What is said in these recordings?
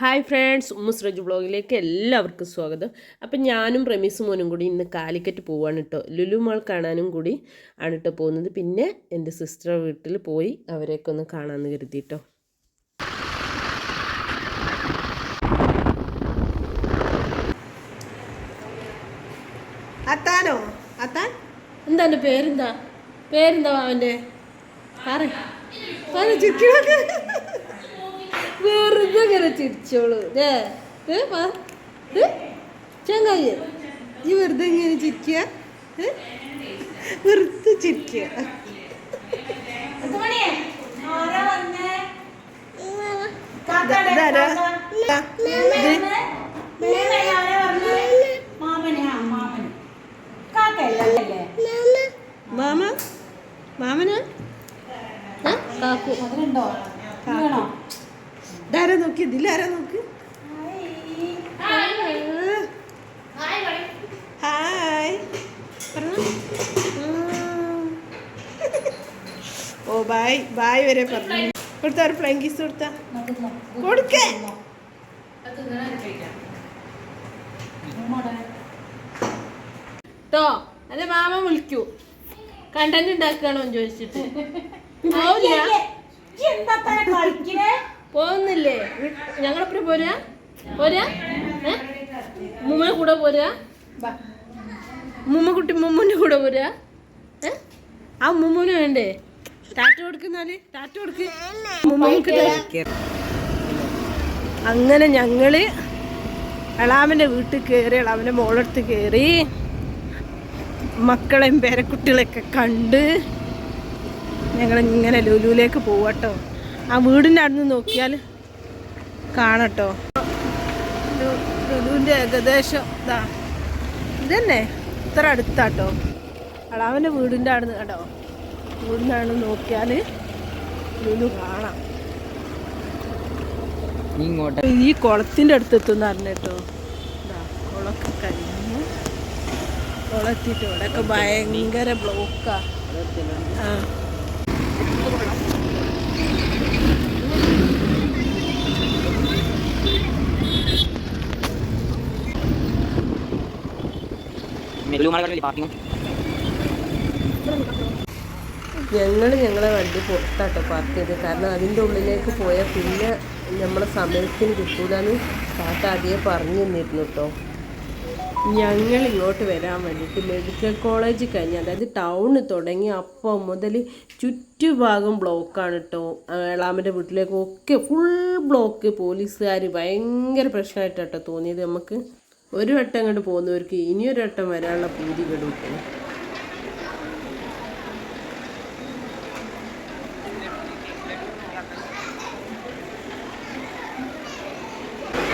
Hi friends ഉമ്മുസ്രജ് ബ്ലോഗിലേക്ക് എല്ലാവർക്കും സ്വാഗതം. അപ്പം ഞാനും റമീസ് മോനും കൂടി ഇന്ന് കാലിക്കറ്റ് പോവാണ് കേട്ടോ ലുലു മാൾ കാണാനും കൂടി ആണ് കേട്ടോ പോകുന്നത്. പിന്നെ എന്റെ സിസ്റ്റർ വീട്ടിൽ പോയി അവരെയൊക്കെ ഒന്ന് കാണാമെന്ന് കരുതി കേട്ടോ അത്താനോ? അത്താൻ? എന്താ എന്റെ പേരെന്താ പേരെന്താ അവന്റെ പറ വെറുതെ ഇങ്ങനെ ചിരിച്ചോളൂ. ഏ? ചങ്ങായി ഈ വെറുതെ ഇങ്ങനെ ചിരിക്കുക? വെറുതെ ചിരിക്കുക. മാമന? മാമനാ? കാക്കു. ഇതാരാ നോക്കി ഇതിലാരാ നോക്ക്? ഹായ്. ഓ ബായ് ബായ് വരെ പറഞ്ഞു. കൊടുത്ത ഒരു ഫ്ലൈങ് കിസ് കൊടുത്ത. കൊടുക്കേ. ട്ടോ അതെ മാമ വിളിക്കൂ. കണ്ടന്റ് ഉണ്ടാക്കുകയാണോ ചോദിച്ചിട്ട്. ചോദിച്ചിട്ട് പോവില്ല പോകുന്നില്ലേ? ഞങ്ങളെപ്പഴും പോരാ? പോരാ? ഏ? മുമ്മ കൂടെ പോരാ? മുമ്മക്കുട്ടി മുമ്മുന്റെ കൂടെ പോരാ? ഏ? ആ മുമ്മുന് വേണ്ടേ? ടാറ്റ കൊടുക്കുന്നാൽ ടാറ്റ കൊടുക്ക്. മുമ്മക്ക്. അങ്ങനെ ഞങ്ങൾ എളാമന്റെ വീട്ടിൽ കയറി എളാമന്റെ മോളെടുത്ത് കയറി മക്കളെയും പേരക്കുട്ടികളെയൊക്കെ കണ്ട് ഞങ്ങളിങ്ങനെ ലുലുവിലേക്ക് പോവാട്ടോ. ആ വീടിന്റെ അടുത്ത് നോക്കിയാൽ കാണട്ടോ. ലുലുവിന്റെ ഏകദേശം ഇതാ. ഇതന്നെ. ഇത്ര അടുത്താട്ടോ. അളാവിന്റെ വീടിന്റെ അടുത്ത് കേട്ടോ വീടിന്റെ അടുത്ത് നോക്കിയാൽ ലുലു കാണാം ഇങ്ങോട്ട്. ഈ കുളത്തിന്റെ അടുത്ത് എത്തുന്ന അറിഞ്ഞോ കുളൊക്കെ കുളമൊക്കെ കഴിഞ്ഞു. കുളത്തിട്ട് ഇവിടെ ഇവിടെയൊക്കെ ഭയങ്കര ബ്ലോക്കാ. ആ. ഞങ്ങൾ ഞങ്ങളെ വണ്ടി പുറത്താട്ടോ പാർക്ക് ചെയ്ത്. കാരണം അതിന്റെ ഉള്ളിലേക്ക് പോയാൽ പിന്നെ നമ്മളെ സമയത്തിന് കിട്ടൂലെന്ന് താത്ത ആദ്യമേ പറഞ്ഞു തന്നിരുന്നു കേട്ടോ ഞങ്ങൾ ഇങ്ങോട്ട് വരാൻ വേണ്ടിയിട്ട് മെഡിക്കൽ കോളേജ് കഴിഞ്ഞ് അതായത് ടൗണ് തുടങ്ങി അപ്പം മുതൽ ചുറ്റുഭാഗം ബ്ലോക്കാണ് കേട്ടോ ഏളാമന്റെ വീട്ടിലേക്കൊക്കെ ഫുൾ ബ്ലോക്ക് പോലീസുകാർ ഭയങ്കര പ്രശ്നമായിട്ടാട്ടോ തോന്നിയത് നമുക്ക്. ഒരു വട്ടം അങ്ങോട്ട് പോകുന്നവർക്ക് ഇനിയൊരു വട്ടം വരാനുള്ള പൂതി കെടുക്കും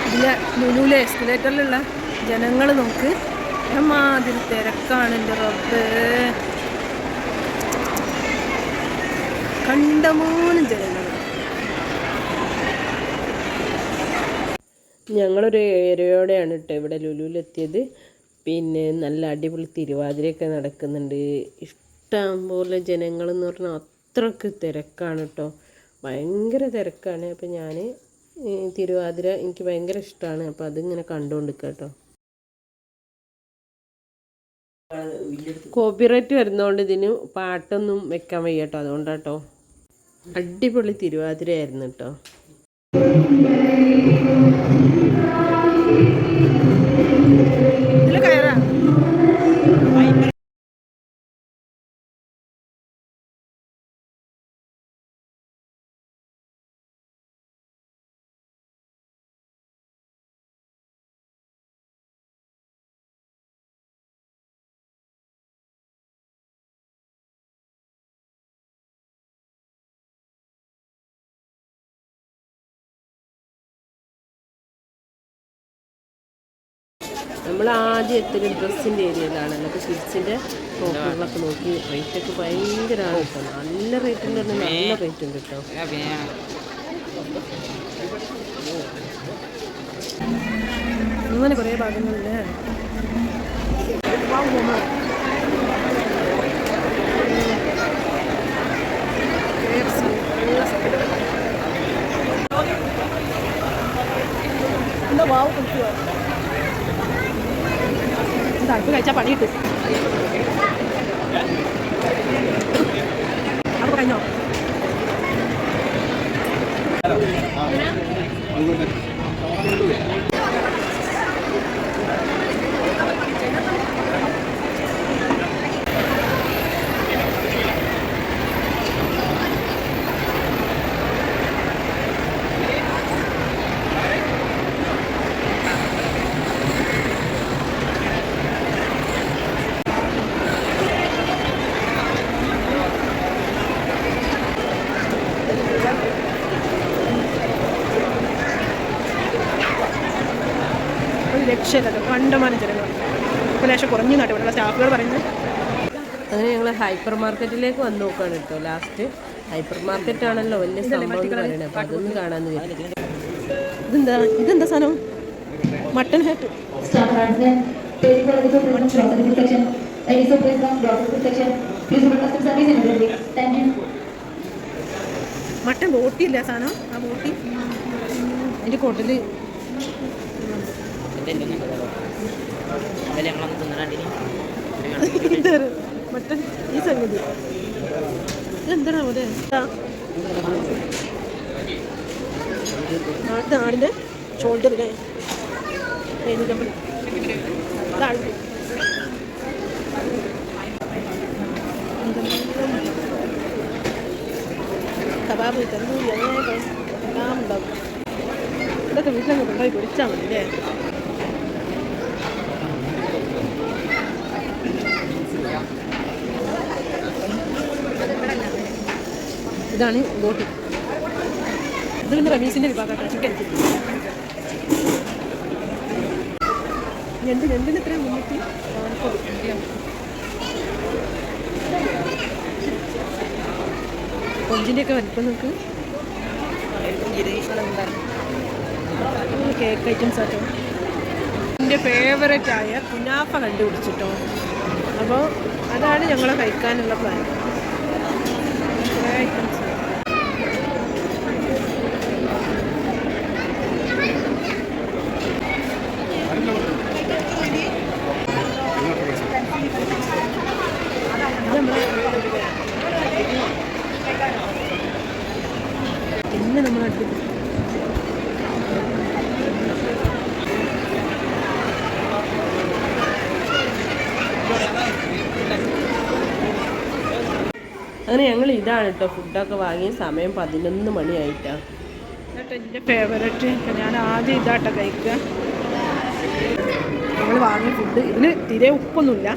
ഇതിലെ ലുലുവിലെ എസ്കലേറ്ററിലുള്ള ജനങ്ങൾ നോക്ക്. എമാതിരി തിരക്കാണ് എന്റെ റബ്ബ്. കണ്ടമോനും ജനങ്ങൾ. ഞങ്ങളൊരു ഏരയോടെയാണ് കേട്ടോ ഇവിടെ ലുലുവിലെത്തിയത്. പിന്നെ നല്ല അടിപൊളി തിരുവാതിരയൊക്കെ നടക്കുന്നുണ്ട്. ഇഷ്ടം പോലെ ജനങ്ങളെന്ന് പറഞ്ഞാൽ അത്രയ്ക്ക് തിരക്കാണ് കേട്ടോ ഭയങ്കര തിരക്കാണ്. അപ്പോൾ ഞാൻ തിരുവാതിര എനിക്ക് ഭയങ്കര ഇഷ്ടമാണ് അപ്പോൾ അതിങ്ങനെ കണ്ടുകൊണ്ടിരിക്കുക കേട്ടോ കോപ്പിറൈറ്റ് വരുന്നതുകൊണ്ട് ഇതിന് പാട്ടൊന്നും വെക്കാൻ വയ്യ കേട്ടോ അതുകൊണ്ടാട്ടോ അടിപൊളി തിരുവാതിരയായിരുന്നു കേട്ടോ നമ്മൾ ആദ്യം എത്തിയ ഡ്രസ്സിന്റെ ഏരിയയിലാണ്. അപ്പോൾ കിഡ്സിന്റെ ടോപ്പുകളൊക്കെ നോക്കി റേറ്റൊക്കെ ഭയങ്കരമാണ് കേട്ടോ. നല്ല റേറ്റ് ഉണ്ട് നല്ല റേറ്റ് ഉണ്ട് കേട്ടോ. അങ്ങനെ കുറേ ഭാഗങ്ങളില്ലേ തണുപ്പ് കഴിച്ചാൽ പണി കിട്ടും അപ്പോൾ കഴിഞ്ഞോ? ഒരു രക്ഷയില്ലല്ലോ കണ്ടമാനം ജനങ്ങൾ ലേശം കുറഞ്ഞു നാട്ടെ ഇവിടെയുള്ള സ്റ്റാഫുകൾ പറയുന്നത്. അങ്ങനെ ഞങ്ങൾ ഹൈപ്പർ മാർക്കറ്റിലേക്ക് വന്ന് നോക്കുകയാണ് കേട്ടോ ലാസ്റ്റ് ഹൈപ്പർ മാർക്കറ്റ് ആണല്ലോ വലിയ സംഭവം എന്ന് പറയുന്നത് അപ്പം അതൊന്ന് കാണാമെന്ന് ഇതെന്താ ഇതെന്താ സാധനം? Mutton hat. മട്ടൺ ബോട്ടിയില്ല സാധനം ആ ബോട്ടി? എന്റെ കൊടൽ. മട്ടൺ ഈ സംഗതി ഇതെന്താണ് അവിടെ ഇത് ആടിന്റെ ഷോൾഡർ അല്ലേ എഴുന്നൂറ്റമ്പത് ഇതാണ് കബാബ് തന്നൂരി അങ്ങനെ എല്ലാം ഉണ്ടാവും ഇതൊക്കെ വീട്ടിലങ്ങ് കൊണ്ടുപോയി പൊടിച്ചാൽ മതി അല്ലേ ഇതാണ് ബോട്ടി ഇത് പിന്നെ റമീസിന്റെ വിഭാഗം ചിക്കൻ. ഞണ്ട് ഞണ്ടിന് ഇത്രയും മുന്നൂറ്റി കൊഞ്ചിന്റെയൊക്കെ വലിപ്പം നമുക്ക് കേക്ക് ഐറ്റംസ് ആട്ടോ. എന്റെ ഫേവറേറ്റ് ആയ കുനാഫ കണ്ടുപിടിച്ചിട്ടോ. അപ്പോൾ അതാണ് ഞങ്ങൾ കഴിക്കാനുള്ള പ്ലാൻ ഐറ്റംസ് പിന്നെ നമ്മൾ അടുത്ത് അങ്ങനെ ഞങ്ങൾ ഇതാണ് കേട്ടോ ഫുഡൊക്കെ വാങ്ങിയ സമയം പതിനൊന്ന് മണിയായിട്ടാണ് എന്നിട്ട് എന്റെ ഫേവറേറ്റ് ഞാൻ ആദ്യം ഇതാട്ടോ കഴിക്കുക. നമ്മൾ വാങ്ങിയ ഫുഡ് ഇതിന് തീരെ ഉപ്പൊന്നുമില്ല.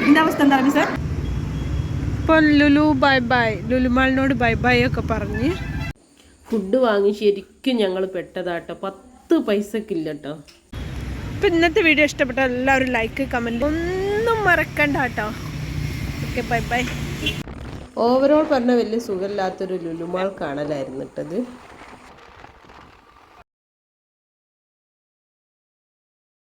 ഇതിന്റെ അവസ്ഥ എന്താണ് സാർ ഇപ്പം ലുലു ബൈ ബൈ. ലുലുമാളിനോട് ബൈ ബൈ ഒക്കെ പറഞ്ഞ്. ഫുഡ് വാങ്ങി ശരിക്കും ഞങ്ങൾ പെട്ടതാട്ടോ. പത്ത് പൈസക്കില്ല കേട്ടോ ഇപ്പം ഇന്നത്തെ വീഡിയോ ഇഷ്ടപ്പെട്ട എല്ലാവരും ലൈക്ക് കമന്റ് ഒന്നും മറക്കണ്ട കേട്ടോ ഓക്കെ ബൈ ബൈ ഓവറോൾ പറഞ്ഞാൽ വലിയ സുഖമില്ലാത്തൊരു ലുലുമാൾ കാണലായിരുന്നു ഇട്ടത്